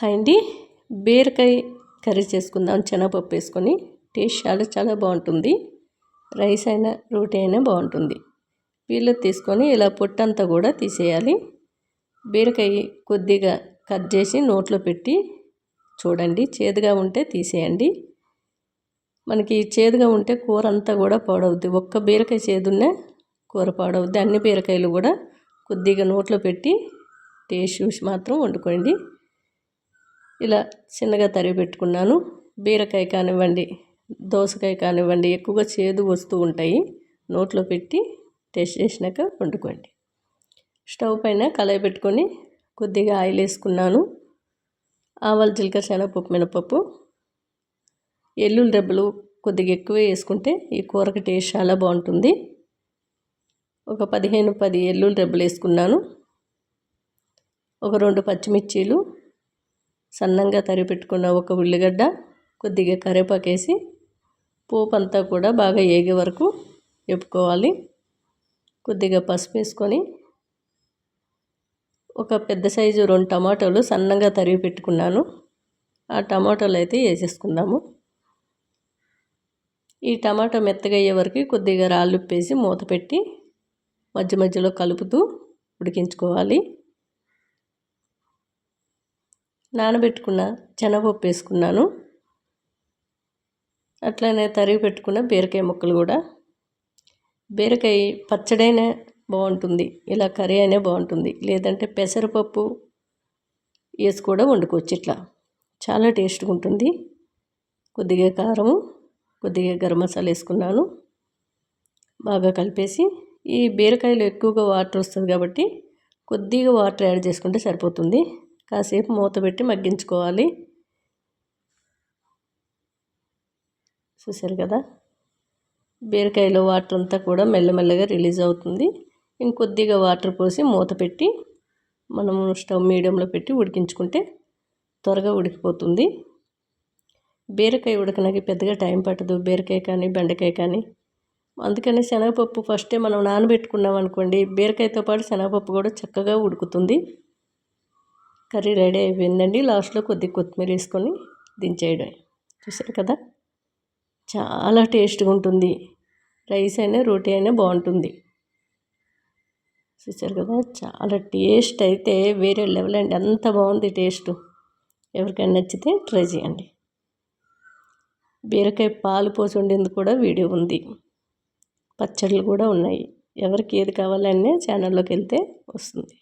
Hi అండి. బీరకాయ curry చేసుకుందాం. శనగపప్పు వేసుకొని టేస్ట్ చాలా చాలా బాగుంటుంది. రైస్ అయినా రోటీ అయినా బాగుంటుంది. వీళ్ళు తీసుకొని ఇలా పొట్టంతా కూడా తీసేయాలి. బీరకాయ కొద్దిగా కట్ చేసి నోట్లో పెట్టి చూడండి. చేదుగా ఉంటే తీసేయండి. మనకి చేదుగా ఉంటే కూర అంతా కూడా పాడవుద్ది. ఒక్క బీరకాయ చేదున్నే కూర పాడవుద్ది. అన్ని బీరకాయలు కూడా కొద్దిగా నోట్లో పెట్టి టేస్ట్ చూసి మాత్రం వండుకోండి. ఇలా చిన్నగా తరిగి పెట్టుకున్నాను. బీరకాయ కానివ్వండి దోసకాయ కానివ్వండి ఎక్కువగా చేదు వస్తూ ఉంటాయి. నోట్లో పెట్టి టేస్ట్ చేసినాక వండుకోండి. స్టవ్ పైన కళాయి పెట్టుకొని కొద్దిగా ఆయిల్ వేసుకున్నాను. ఆవాలు జీలకర్ర శనగపప్పు మినపప్పు ఎల్లుల్లి రెబ్బలు కొద్దిగా ఎక్కువ వేసుకుంటే ఈ కూరకి టేస్ట్ చాలా బాగుంటుంది. ఒక పదిహేను పది ఎల్లుల్లి రెబ్బలు వేసుకున్నాను. ఒక రెండు పచ్చిమిర్చీలు సన్నంగా తరిపెట్టుకున్న ఒక ఉల్లిగడ్డ కొద్దిగా కరివేపాకు వేసి పోపు అంతా కూడా బాగా ఏగే వరకు వేపుకోవాలి. కొద్దిగా పసుపు వేసుకొని ఒక పెద్ద సైజు రెండు టమాటోలు సన్నంగా తరిగి పెట్టుకున్నాను. ఆ టమాటోలు అయితే వేసేసుకుందాము. ఈ టమాటా మెత్తగా అయ్యే వరకు కొద్దిగా రాళ్ళు ఉప్పేసి మూత పెట్టి మధ్య మధ్యలో కలుపుతూ ఉడికించుకోవాలి. నానబెట్టుకున్న శనగపప్పు వేసుకున్నాను. అట్లనే తరిగి పెట్టుకున్న బీరకాయ ముక్కలు కూడా. బీరకాయ పచ్చడైనా బాగుంటుంది. ఇలా కర్రీ అయినా బాగుంటుంది. లేదంటే పెసరపప్పు వేసి కూడా వండుకోవచ్చు ఇట్లా. చాలా టేస్ట్గా ఉంటుంది. కొద్దిగా కారము కొద్దిగా గరం మసాలా వేసుకున్నాను. బాగా కలిపేసి ఈ బీరకాయలో ఎక్కువగా వాటర్ వస్తుంది కాబట్టి కొద్దిగా వాటర్ యాడ్ చేసుకుంటే సరిపోతుంది. కాసేపు మూత పెట్టి మగ్గించుకోవాలి. చూసారు కదా? బీరకాయలో వాటర్ అంతా కూడా మెల్లమెల్లగా రిలీజ్ అవుతుంది. ఇంకొద్దిగా వాటర్ పోసి మూత పెట్టి మనము స్టవ్ మీడియంలో పెట్టి ఉడికించుకుంటే త్వరగా ఉడికిపోతుంది. బీరకాయ ఉడకనకి పెద్దగా టైం పట్టదు. బీరకాయ కానీ బెండకాయ కానీ. అందుకని శనగపప్పు ఫస్టే మనం నానబెట్టుకున్నాం అనుకోండి బీరకాయతో పాటు శనగపప్పు కూడా చక్కగా ఉడుకుతుంది. కర్రీ రెడీ అయిపోయిందండి. లాస్ట్లో కొద్ది కొత్తిమీర వేసుకొని దించేయడం. చూసారు కదా? చాలా టేస్ట్గా ఉంటుంది. రైస్ అయినా రోటీ అయినా బాగుంటుంది. చూసారు కదా? చాలా టేస్ట్ అయితే వేరే లెవెల్ అండి. అంత బాగుంది టేస్ట్. ఎవరికైనా నచ్చితే ట్రై చేయండి. బీరకాయ పాలు పోసి ఉండేందుకు కూడా వీడియో ఉంది. పచ్చళ్ళు కూడా ఉన్నాయి. ఎవరికి ఏది కావాలనే ఛానల్లోకి వెళ్తే వస్తుంది.